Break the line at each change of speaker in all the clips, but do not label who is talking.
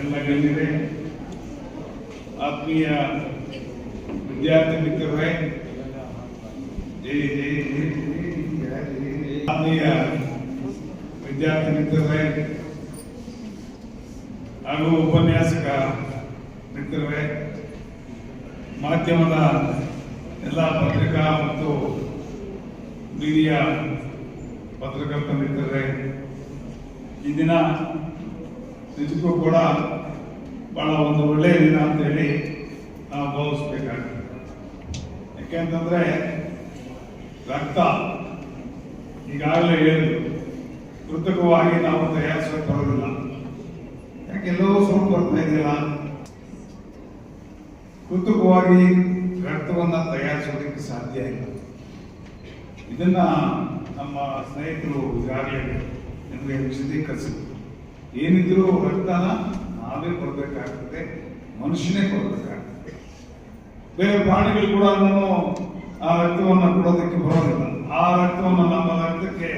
ಎಲ್ಲ ಗಣ್ಯರೇ, ಆತ್ಮೀಯ ವಿದ್ಯಾರ್ಥಿ ಮಿತ್ರರೇ. ಆತ್ಮೀಯ ವಿದ್ಯಾರ್ಥಿ ಮಿತ್ರರೇ ಹಾಗೂ ಉಪನ್ಯಾಸಕ ಮಿತ್ರರೇ, ಮಾಧ್ಯಮದ ಎಲ್ಲ ಪತ್ರಿಕಾ ಮತ್ತು ಮೀಡಿಯಾ ಪತ್ರಕರ್ತ ಮಿತ್ರರೇ, ಈ ನಿಜಕ್ಕೂ ಕೂಡ ಬಹಳ ಒಂದು ಒಳ್ಳೆಯ ದಿನ ಅಂತ ಹೇಳಿ ನಾವು ಭಾವಿಸ್ಬೇಕಾಗ್ತದೆ. ಯಾಕೆಂತಂದ್ರೆ ರಕ್ತ ಈಗಾಗಲೇ ಹೇಳಿದ್ರು, ಕೃತಕವಾಗಿ ನಾವು ತಯಾರಿಸೋಕೆ ಬರೋದಿಲ್ಲ ಯಾಕೆಲ್ಲೋ ಸೋಂಕು ಬರ್ತಾ ಇದೆಯಲ್ಲ? ಕೃತಕವಾಗಿ ರಕ್ತವನ್ನು ತಯಾರಿಸೋದಕ್ಕೆ ಸಾಧ್ಯ ಇಲ್ಲ. ಇದನ್ನ ನಮ್ಮ ಸ್ನೇಹಿತರು ಈಗಾಗಲೇ ನಿಮಗೆ ವಿಶದೀಕರಿಸಿದ್ರು ಏನಿದ್ರು ರಕ್ತನ ನಾವೇ ಕೊಡಬೇಕಾಗ್ತದೆ, ಮನುಷ್ಯನೇ ಕೊಡಬೇಕಾಗ್ತದೆ. ಬೇರೆ ಪ್ರಾಣಿಗಳು ಕೂಡ ಆ ರಕ್ತವನ್ನು ಕೊಡೋದಕ್ಕೆ ಬರೋದಿಲ್ಲ. ಆ ರಕ್ತವನ್ನು ನಮ್ಮ ರಕ್ತಕ್ಕೆ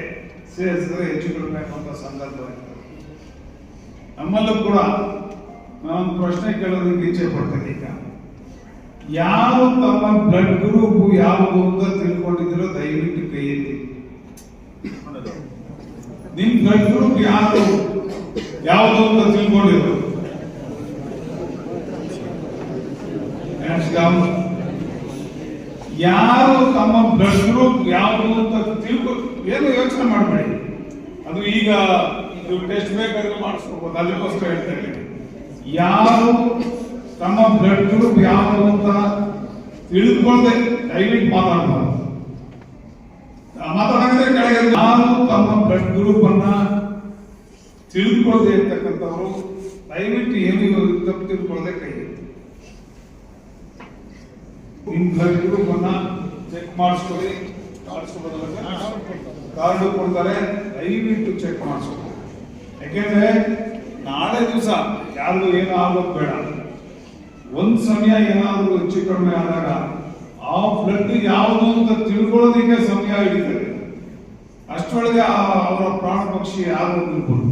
ಸೇರಿಸಿದ್ರೆ ಹೆಚ್ಚು ಕಡಿಮೆ ಅಂತ ಸಂದರ್ಭ ನಮ್ಮಲ್ಲೂ ಕೂಡ ನಾನು ಪ್ರಶ್ನೆ ಕೇಳೋದಕ್ಕೆ ಇಚ್ಛೆ ಪಡ್ತೇನೆ ಯಾರು ತಮ್ಮ ಬ್ಲಡ್ ಗ್ರೂಪ್ ಯಾವುದು ಅಂತ ತಿಳ್ಕೊಂಡಿದ್ದೀರೋ ದಯವಿಟ್ಟು ಕೈ ಎತ್ತಿ ನಿಮ್ ಬ್ಲಡ್ ಗ್ರೂಪ್ ಯಾರು? ಯಾವುದು ಅಂತ ತಿಳ್ಕೊಂಡಿದ್ರು. ಯಾರು ತಮ್ಮ ಬ್ಲಡ್ ಗ್ರೂಪ್ ಯಾವುದು ಅಂತ ತಿಳ್ಕೊ ಏನು ಯೋಚನೆ ಮಾಡಬೇಡಿ. ಅದು ಈಗ ಇದು ಟೆಸ್ಟ್ ಬೇಕಾದ್ರೆ ಮಾಡಿಸ್ಕೋಬಹುದು ಅದಕ್ಕೋಸ್ಕರ ಹೇಳ್ತೇನೆ ಯಾರು ತಮ್ಮ ಬ್ಲಡ್ ಗ್ರೂಪ್ ಯಾವುದು ಅಂತ ತಿಳಿದುಕೊಂಡೆ ದಯವಿಟ್ಟು ಮಾತಾಡಬಾರ್ದು. ಮಾತಾಡಿದ್ರೆ ಕೆಳಗೆ ಯಾರು ತಮ್ಮ ಬ್ಲಡ್ ಗ್ರೂಪ್ ಅನ್ನ ತಿಳ್ಕೊಳ್ಳದೆ ಇರ್ತಕ್ಕಂಥವ್ರು ದಯವಿಟ್ಟು ಏನು ತಪ್ಪು ತಿಳ್ಕೊಳ್ಳದೆ ಕೈ ಎತ್ತಿ. ನಿಮ್ ಬ್ಲಡ್ ಗ್ರೂಪ್ ಅನ್ನ ಚೆಕ್ ಮಾಡಿಸ್ಕೊಳ್ಳಿ. ಕಾರ್ಡ್ ಕೊಡ್ತಾರೆ, ದಯವಿಟ್ಟು ಚೆಕ್ ಮಾಡಿಸ್ಕೊಳ್ಳಿ. ಯಾಕೆಂದ್ರೆ ನಾಳೆ ದಿವಸ ಯಾರು ಏನು ಆಗೋದು ಬೇಡ. ಒಂದ್ ಸಮಯ ಏನಾದರೂ ಹೆಚ್ಚು ಕಡಿಮೆ ಆದಾಗ ಆ ಬ್ಲಡ್ ಯಾವುದು ಅಂತ ತಿಳ್ಕೊಳ್ಳೋದಕ್ಕೆ ಸಮಯ ಹಿಡಿತದೆ. ಅಷ್ಟೊಳಗೆ ಅವರ ಪ್ರಾಣ ಪಕ್ಷಿ ಯಾರು ತಿಳ್ಕೊಂಡು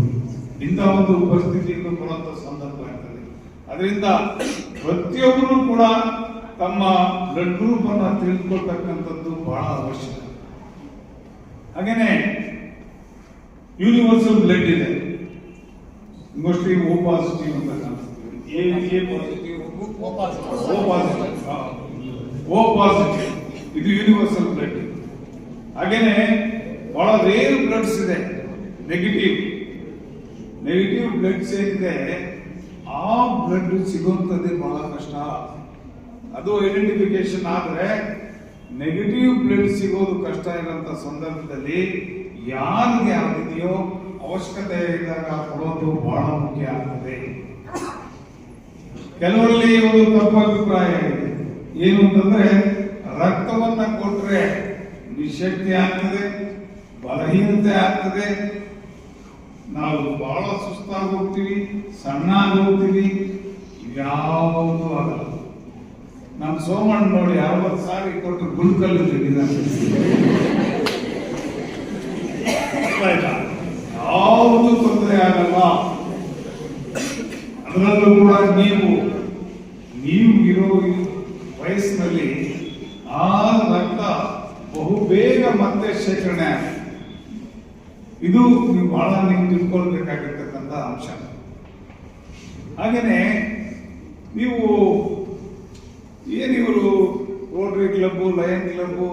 ಇಂಥ ಒಂದು ಪರಿಸ್ಥಿತಿಯನ್ನು ಕೊಡುವಂತ ಸಂದರ್ಭ ಇರ್ತದೆ. ಅದರಿಂದ ಪ್ರತಿಯೊಬ್ಬರು ಕೂಡ ತಮ್ಮ ಬ್ಲಡ್ ಗ್ರೂಪ್ ಅನ್ನ ತಿಳಿದುಕೊಳ್ತಕ್ಕಂಥದ್ದು ಬಹಳ ಅವಶ್ಯಕ. ಹಾಗೇನೆ ಯೂನಿವರ್ಸಲ್ ಬ್ಲಡ್ ಇದೆ. ಮೋಸ್ಟ್ಲಿ ಓ ಪಾಸಿಟಿವ್ ಅಂತ ಓ ಪಾಸಿಟಿವ್ ಇದು ಯೂನಿವರ್ಸಲ್ ಬ್ಲಡ್ ಹಾಗೇನೆ, ಬಹಳ ರೇರ್ ಬ್ಲಡ್ಸ್ ಇದೆ. ನೆಗೆಟಿವ್ ನೆಗೆಟಿವ್ ಬ್ಲಡ್ ಸೇರಿದೆ ಆ ಬ್ಲಡ್ ಸಿಗುವಂಥದ್ದೇ ಬಹಳ ಕಷ್ಟ. ಅದು ಐಡೆಂಟಿಫಿಕೇಶನ್ ಆದ್ರೆ ನೆಗೆಟಿವ್ ಬ್ಲಡ್ ಸಿಗೋದು ಕಷ್ಟ ಇರೋಂಥ ಸಂದರ್ಭದಲ್ಲಿ ಯಾರಿಗೆ ಆಗಿದೆಯೋ ಅವಶ್ಯಕತೆ ಇದ್ದಾಗ ಕೊಡೋದು ಬಹಳ ಮುಖ್ಯ ಆಗ್ತದೆ. ಕೆಲವರಲ್ಲಿ ಒಂದು ತಪ್ಪು ಅಭಿಪ್ರಾಯ ಇದೆ ಏನು ಅಂತಂದ್ರೆ ರಕ್ತವನ್ನ ಕೊಟ್ರೆ ನಿಶಕ್ತಿ ಆಗ್ತದೆ, ಬಲಹೀನತೆ ಆಗ್ತದೆ ನಾವು ಬಹಳ ಸುಸ್ತಾಗಿ ಹೋಗ್ತೀವಿ, ಸಣ್ಣಾಗಿ ಹೋಗ್ತೀವಿ, ಯಾವುದು ಆಗಲ್ಲ ನಮ್ಮ ಸೋಮಣ್ಣ ನೋಡಿ ಅರವತ್ತು ಸಾವಿರ ಕೊಟ್ಟು ಗುಲ್ಕಲ್ಲು? ಯಾವುದು ತೊಂದರೆ ಆಗಲ್ಲ ಅದರಲ್ಲೂ ಕೂಡ ನೀವು ನೀವು ಇರೋ ವಯಸ್ಸಿನಲ್ಲಿ ಆ ರಕ್ತ ಬಹು ಬೇಗ ಮತ್ತೆ ಶೇಖರಣೆ. ಇದು ನೀವು ಬಹಳ ಅಂಶ ಹಾಗೇನೆ ನೀವು ಏನಿವರು Rotary Club Lion Club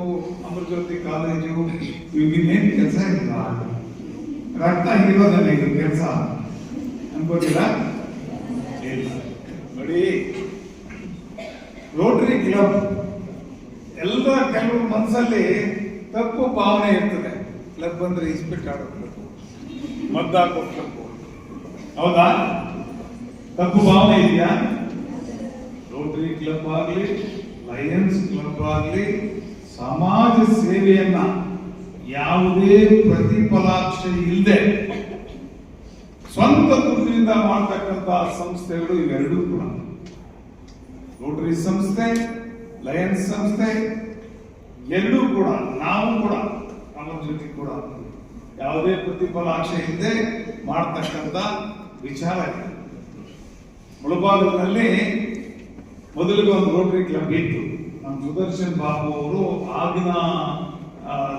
Amruthajyothi college ಇನ್ನೇನು ಕೆಲಸ ಇಲ್ಲ. ರಕ್ತ ಇರೋದಲ್ಲ ಇದು ಕೆಲಸ. ಅನ್ಕೋತೀರಾ ನೋಡಿ ರೋಟರಿ ಕ್ಲಬ್ ಎಲ್ಲ ಕೆಲವು ಮನಸ್ಸಲ್ಲಿ ತಪ್ಪು ಭಾವನೆ ಇರ್ತದೆ. ಕ್ಲಬ್ ಅಂದ್ರೆ ಇಸ್ಪಿಟ್ ಆಡೋ ಕ್ಲಬ್ ಮದ್ದಾಕೋ ಹೌದಾ? ತಪ್ಪು ಭಾವನೆ ಇದೆಯಾ? ರೋಟರಿ ಕ್ಲಬ್ ಆಗಲಿ ಲಯನ್ಸ್ ಕ್ಲಬ್ ಆಗಲಿ, ಸಮಾಜ ಸೇವೆಯನ್ನ ಯಾವುದೇ ಪ್ರತಿಫಲಾಕ್ಷ ಇಲ್ಲದೆ ಸ್ವಂತ ದುಡ್ಡಿನಿಂದ ಮಾಡ್ತಕ್ಕಂಥ ಸಂಸ್ಥೆಗಳು ಇವೆರಡೂ ಕೂಡ. ರೋಟರಿ ಸಂಸ್ಥೆ ಲಯನ್ಸ್ ಸಂಸ್ಥೆ, ಎರಡೂ ಕೂಡ, ನಾವು ಕೂಡ, ನಮ್ಮ ಜೊತೆ ಕೂಡ ಯಾವುದೇ ಪ್ರತಿಫಲಾಕ್ಷೆ ಇಲ್ಲದೆ ಮಾಡ್ತಕ್ಕಂಥ ವಿಚಾರ ಇದೆ. ಮುಳಬಾಗಿಲಿನಲ್ಲಿ ಮೊದಲಿಗೆ ಒಂದು ರೋಟರಿ ಕ್ಲಬ್ ಇತ್ತು. ನಮ್ಮ ಸುದರ್ಶನ್ ಬಾಬು ಅವರು ಆಗಿನ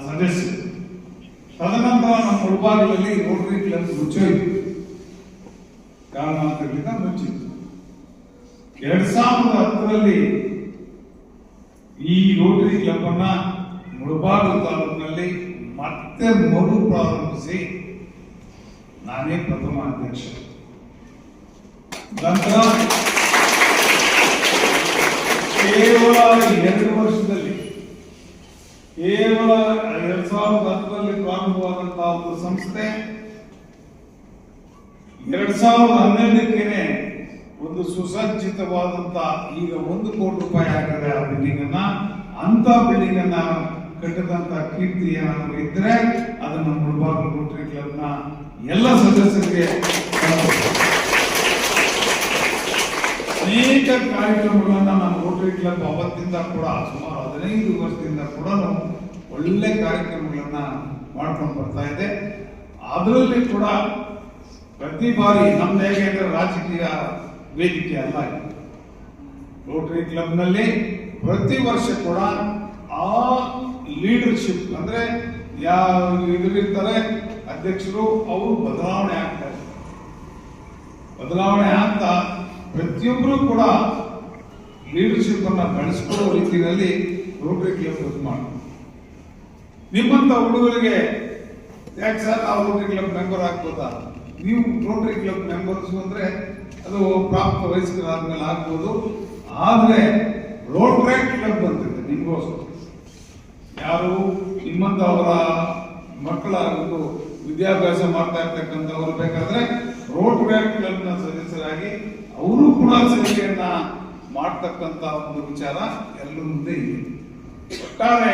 ಸದಸ್ಯರು. ತದನಂತರ ನಮ್ಮ ಮುಳಬಾಗಿಲಲ್ಲಿ ರೋಟರಿ ಕ್ಲಬ್ ಮುಚ್ಚೋಯಿತು. ಕಾರಣಾಂತರಗಳಿಂದ ಮುಚ್ಚಿತ್ತು. ಎರಡ್ ಸಾವಿರದ ಹತ್ತರಲ್ಲಿ ಈ ರೋಟರಿ ಕ್ಲಬ್ ಅನ್ನ ಮುಳಬಾಗಿಲು ತಾಲೂಕಿನಲ್ಲಿ ಮತ್ತೆ ಮರು ಪ್ರಾರಂಭಿಸಿ ನಾನೇ ಪ್ರಥಮ ಅಧ್ಯಕ್ಷ. ನಂತರ ಕೇವಲ ಎರಡು ವರ್ಷದಲ್ಲಿ, ಕೇವಲ ಎರಡ್ ಸಾವಿರದ ಹತ್ತರಲ್ಲಿ ಪ್ರಾರಂಭವಾದಂತಹ ಒಂದು ಸಂಸ್ಥೆ, ಎರಡ್ ಸಾವಿರದ ಹನ್ನೆರಡಕ್ಕೇನೆ ಒಂದು ಸುಸಜ್ಜಿತವಾದಂತ ಈಗ ಒಂದು ಕೋಟಿ ರೂಪಾಯಿ ಆಗದೆ ಆ ಬಿಲ್ಡಿಂಗ್ ಅನ್ನ ಅಂತ ಬಿಲ್ಡಿಂಗ್ ಅನ್ನ ಕಟ್ಟದಂತ ಕೀರ್ತಿ ಏನಾದ್ರು ಇದ್ರೆ ಅದನ್ನ ಮುಳಬಾಗಿಲು ರೋಟರಿ ಎಲ್ಲ ಸದಸ್ಯರಿಗೆ. ಅನೇಕ ಕಾರ್ಯಕ್ರಮಗಳನ್ನ ನಮ್ಮ ರೋಟರಿ ಕ್ಲಬ್ ಅವತ್ತಿಂದ ಕೂಡ, ಸುಮಾರು ಹದಿನೈದು ವರ್ಷದಿಂದ ಕೂಡ ನಾವು ಒಳ್ಳೆ ಕಾರ್ಯಕ್ರಮಗಳನ್ನ ಮಾಡ್ಕೊಂಡು ಬರ್ತಾ ಇದೆ. ಅದರಲ್ಲಿ ಕೂಡ ಪ್ರತಿ ಬಾರಿ ನಮ್ಮ ಹೇಗೆ ಅಂದ್ರೆ ರಾಜಕೀಯ ವೇದಿಕೆ ಅಲ್ಲ ರೋಟರಿ ಕ್ಲಬ್ನಲ್ಲಿ ಪ್ರತಿ ವರ್ಷ ಕೂಡ ಆ ಲೀಡರ್ಶಿಪ್ ಅಂದ್ರೆ ಯಾವ ಇರ್ತಾರೆ ಅಧ್ಯಕ್ಷರು ಅವರು ಬದಲಾವಣೆ ಆಗ್ತಾರೆ ಬದಲಾವಣೆ ಆಗ್ತಾ ಪ್ರತಿಯೊಬ್ಬರು ಕೂಡ ಲೀಡರ್ಶಿಪ್ ಅನ್ನ ಬೆಳೆಸ್ಕೊಳ್ಳೋ ರೀತಿಯಲ್ಲಿ ರೋಟರಿ ಕ್ಲಬ್ ವರ್ಕ್ ಮಾಡಿ. ನಿಮ್ಮಂತ ಹುಡುಗರಿಗೆ ಯಾಕೆ ಸರ್ ನಾವು ರೋಟರಿ ಕ್ಲಬ್ ಮೆಂಬರ್ ಆಗ್ಬೋದಾ? ನೀವು ರೋಟರಿ ಕ್ಲಬ್ ಮೆಂಬರ್ಸ್ ಅಂದ್ರೆ ಅದು ಪ್ರಾಪ್ತ ವಯಸ್ಕರಾದ್ಮೇಲೆ ಆಗ್ಬೋದು. ಆದ್ರೆ ರೋಟರಿ ಕ್ಲಬ್ ಅಂತಿದೆ ನಿಮಗೋಸ್ಕರ. ಯಾರು ನಿಮ್ಮಂತ ಅವರ ಮಕ್ಕಳ ವಿದ್ಯಾಭ್ಯಾಸ ಮಾಡ್ತಾ ಇರ್ತಕ್ಕಂಥವ್ರು ಬೇಕಾದ್ರೆ ರೋಟರಿ ಕ್ಲಬ್ನ ಸದಸ್ಯರಾಗಿ ಅವರು ಕೂಡ ಸೇವೆಯನ್ನ ಮಾಡ್ತಕ್ಕಂತ ಒಂದು ವಿಚಾರ ಎಲ್ಲರ ಮುಂದೆ ಇದೆ. ಒಟ್ಟಾರೆ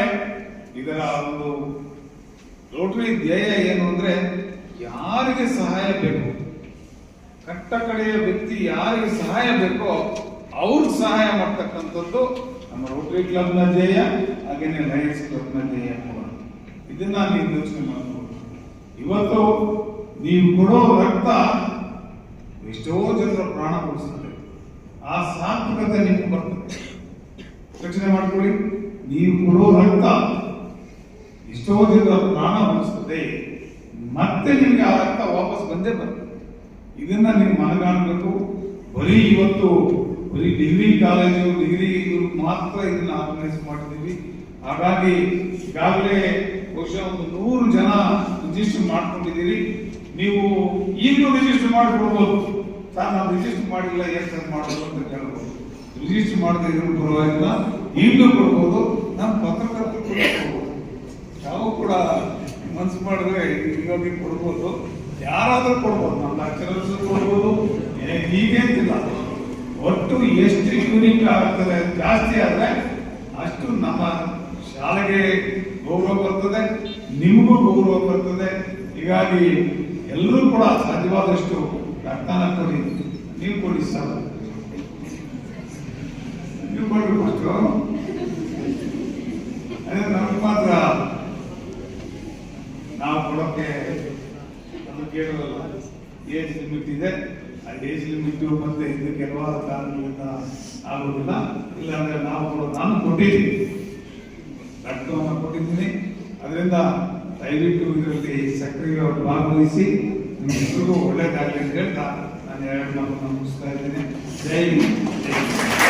ಇದರ ಒಂದು ರೋಟರಿ ಧ್ಯೇಯ ಏನು ಅಂದ್ರೆ ಯಾರಿಗೆ ಸಹಾಯ ಬೇಕು? ಕಟ್ಟ ಕಡೆಯ ವ್ಯಕ್ತಿ ಯಾರಿಗೆ ಸಹಾಯ ಬೇಕೋ ಅವ್ರಿಗೆ ಸಹಾಯ ಮಾಡ್ತಕ್ಕಂಥದ್ದು ನಮ್ಮ ರೋಟರಿ ಕ್ಲಬ್ನ ಧ್ಯೇಯ, ಹಾಗೇನೆ ಲಯನ್ಸ್ ಕ್ಲಬ್ನ ಧ್ಯೇಯ ಕೂಡ. ಇದನ್ನ ನೀವು ಯೋಚನೆ ಮಾಡಬಹುದು ಇವತ್ತು ನೀವು ಕೊಡೋ ರಕ್ತ ಎಷ್ಟೋ ಜನರ ಪ್ರಾಣ ಉಳಿಸುತ್ತೆ ಆ ಸಾತ್ವಿಕತೆ ನಿಮ್ಗೆ ಬರ್ತದೆ. ಯೋಚನೆ ಮಾಡ್ಕೊಳ್ಳಿ. ನೀವು ಕೊಡೋ ರಕ್ತ ಎಷ್ಟೋ ಜನರ ಪ್ರಾಣ ಉಳಿಸ್ತದೆ ಮತ್ತೆ ನಿಮ್ಗೆ ಆ ರಕ್ತ ವಾಪಸ್ ಬಂದೇ ಬರ್ತದೆ. ಇದನ್ನ ನೀವು ಮನಗಾಣಬೇಕು. ಬರೀ ಇವತ್ತು ಬರೀ ಡಿಗ್ರಿ ಕಾಲೇಜು, ಡಿಗ್ರಿ ಮಾತ್ರ ಇದನ್ನ ಆರ್ಗನೈಸ್ ಮಾಡಿದೀವಿ ಹಾಗಾಗಿ ಈಗಾಗಲೇ ಬಹುಶಃ ಒಂದು ನೂರು ಜನ ರಿಜಿಸ್ಟರ್ ಮಾಡ್ಕೊಂಡಿದ್ದೀರಿ. ನೀವು ಈಗಲೂ ರಿಜಿಸ್ಟರ್ ಮಾಡಿಕೊಡ್ಬೋದು. ಸರ್ ನಾವು ರಿಜಿಸ್ಟರ್ ಮಾಡಿಲ್ಲ ಎಷ್ಟು ಸರ್ ಮಾಡೋದು ಅಂತ ಕೇಳ್ಬೋದು. ರಿಜಿಸ್ಟರ್ ಮಾಡದೆ ಇರೋ ಪರವಾಗಿಲ್ಲ. ಈಗಲೂ ಕೊಡ್ಬೋದು. ನಮ್ಮ ಪತ್ರಕರ್ತರು ಕೂಡ ಕೊಡ್ಬೋದು. ನಾವು ಕೂಡ ಮನ್ಸು ಮಾಡಿದ್ರೆ ಇವಾಗ ಕೊಡ್ಬೋದು. ಯಾರಾದರೂ ಕೊಡ್ಬೋದು. ನಮ್ಮ ಲೆಕ್ಚರರ್ಸ್ ಕೊಡ್ಬೋದು. ಹೀಗೇನಿಲ್ಲ ಒಟ್ಟು ಎಷ್ಟು ಯೂನಿಟ್ ಆಗ್ತದೆ? ಜಾಸ್ತಿ ಆದರೆ ಅಷ್ಟು ನಮ್ಮ ಶಾಲೆಗೆ ಗೌರವ ಬರ್ತದೆ, ನಿಮಗೂ ಗೌರವ ಬರ್ತದೆ. ಹೀಗಾಗಿ ಎಲ್ಲರೂ ಕೂಡ ಸಾಧ್ಯವಾದಷ್ಟು ರಕ್ತಾನ ಕೊಡಿ. ನೀವು ಕೊಡಿ ಸರ್. ನೀವು ಕೊಡ್ಬೇಕು ಅಷ್ಟು. ಅದೇ ನಮ್ಗೆ ಮಾತ್ರ ನಾವು ಕೊಡೋಕೆ ಅದು ಕೇಳಲ್ಲ ಏಜ್ ಲಿಮಿಟ್ ಇದೆ. ಆ ಏಜ್ ಲಿಮಿಟ್ ಮತ್ತೆ ಇದು ಕೆಲವಾರು ಕಾರಣಗಳಿಂದ ಆಗೋದಿಲ್ಲ. ಇಲ್ಲಾಂದ್ರೆ ನಾವು ಕೊಡೋ ನಾನು ಕೊಟ್ಟಿದ್ದೀನಿ. ರಕ್ತವನ್ನು ಕೊಟ್ಟಿದ್ದೀನಿ. ಅದರಿಂದ ದಯವಿಟ್ಟು ಇದರಲ್ಲಿ ಸಕ್ರಿಯವಾಗಿ ಭಾಗವಹಿಸಿ ನಿಮ್ಮೆಲ್ಲರಿಗೂ ಒಳ್ಳೇದಾಗಲಿ ಅಂತ ಹೇಳ್ತಾ ನಾನು ಎರಡು ಮಾತನ್ನು ಮುಗಿಸ್ತಾ ಇದ್ದೇನೆ ಜೈ ಜೈ.